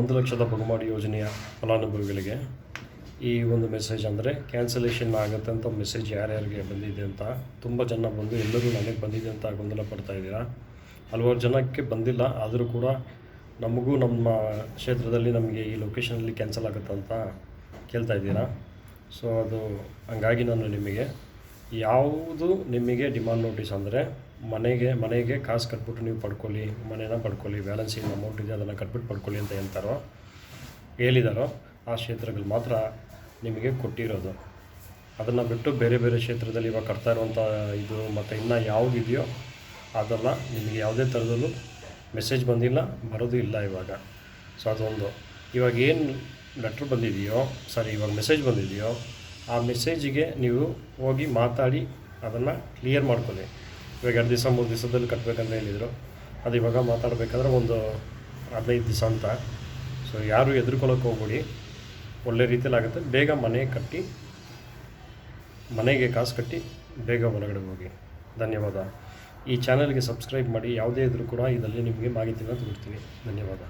ಒಂದು ಲಕ್ಷದ ಬಹುಮಾಡಿ ಯೋಜನೆಯ ಫಲಾನುಭವಿಗಳಿಗೆ ಈ ಒಂದು ಮೆಸೇಜ್ ಅಂದರೆ ಕ್ಯಾನ್ಸಲೇಷನ್ ಆಗುತ್ತೆ ಅಂತ ಮೆಸೇಜ್ ಯಾರ್ಯಾರಿಗೆ ಬಂದಿದೆ ಅಂತ ತುಂಬ ಜನ ಬಂದು ಎಲ್ಲರೂ ನನಗೆ ಬಂದಿದೆ ಅಂತ ಗೊಂದಲ ಪಡ್ತಾ ಇದ್ದೀರಾ? ಹಲವಾರು ಜನಕ್ಕೆ ಬಂದಿಲ್ಲ, ಆದರೂ ಕೂಡ ನಮಗೂ ನಮ್ಮ ಕ್ಷೇತ್ರದಲ್ಲಿ ನಮಗೆ ಈ ಲೊಕೇಶನಲ್ಲಿ ಕ್ಯಾನ್ಸಲ್ ಆಗುತ್ತೆ ಅಂತ ಕೇಳ್ತಾ ಇದ್ದೀರಾ? ಸೊ ಅದು ಹಂಗಾಗಿ ನಾನು ನಿಮಗೆ ಯಾವುದು ನಿಮಗೆ ಡಿಮಾಂಡ್ ನೋಟಿಸ್ ಅಂದರೆ ಮನೆಗೆ ಮನೆಗೆ ಕಾಸು ಕಟ್ಬಿಟ್ಟು ನೀವು ಪಡ್ಕೊಳ್ಳಿ, ಮನೇನ ಪಡ್ಕೊಳ್ಳಿ ಬ್ಯಾಲೆನ್ಸಿಂಗ್ ಅಮೌಂಟ್ ಇದೆ ಅದನ್ನು ಕಟ್ಬಿಟ್ಟು ಪಡ್ಕೊಳ್ಳಿ ಅಂತ ಹೇಳ್ತಾರೋ, ಹೇಳಿದಾರೋ, ಆ ಕ್ಷೇತ್ರಗಳು ಮಾತ್ರ ನಿಮಗೆ ಕೊಟ್ಟಿರೋದು. ಅದನ್ನು ಬಿಟ್ಟು ಬೇರೆ ಬೇರೆ ಕ್ಷೇತ್ರದಲ್ಲಿ ಇವಾಗ ಕಟ್ತಾ ಇರುವಂಥ ಇದು ಮತ್ತು ಇನ್ನೂ ಯಾವುದಿದೆಯೋ ಅದೆಲ್ಲ ನಿಮಗೆ ಯಾವುದೇ ಥರದಲ್ಲೂ ಮೆಸೇಜ್ ಬಂದಿಲ್ಲ, ಬರೋದು ಇಲ್ಲ ಇವಾಗ. ಸೊ ಅದೊಂದು. ಇವಾಗ ಏನು ಲೆಟ್ರ್ ಬಂದಿದೆಯೋ ಸಾರಿ ಇವಾಗ ಮೆಸೇಜ್ ಬಂದಿದೆಯೋ ಆ ಮೆಸೇಜಿಗೆ ನೀವು ಹೋಗಿ ಮಾತಾಡಿ ಅದನ್ನು ಕ್ಲಿಯರ್ ಮಾಡ್ಕೊಳ್ಳಿ. ಇವಾಗ ಎರಡು ದಿವಸ, ಮೂರು ದಿವಸದಲ್ಲಿ ಕಟ್ಟಬೇಕಂತ ಹೇಳಿದರು. ಅದು ಇವಾಗ ಮಾತಾಡಬೇಕಾದ್ರೆ ಒಂದು ಹದಿನೈದು ದಿವಸ ಅಂತ. ಸೊ ಯಾರು ಎದುರ್ಕೊಳ್ಳೋಕೆ ಹೋಗ್ಬಿಡಿ. ಒಳ್ಳೆ ರೀತಿಯಲ್ಲಿ ಆಗುತ್ತೆ. ಬೇಗ ಮನೆ ಕಟ್ಟಿ, ಮನೆಗೆ ಕಾಸು ಕಟ್ಟಿ ಬೇಗ ಹೊರಗಡೆ ಹೋಗಿ. ಧನ್ಯವಾದ. ಈ ಚಾನಲ್ಗೆ ಸಬ್ಸ್ಕ್ರೈಬ್ ಮಾಡಿ, ಯಾವುದೇ ಇದ್ರೂ ಕೂಡ ಇದರಲ್ಲಿ ನಿಮಗೆ ಮಾಹಿತಿನ ತಗೊಳ್ತೀನಿ ಧನ್ಯವಾದ.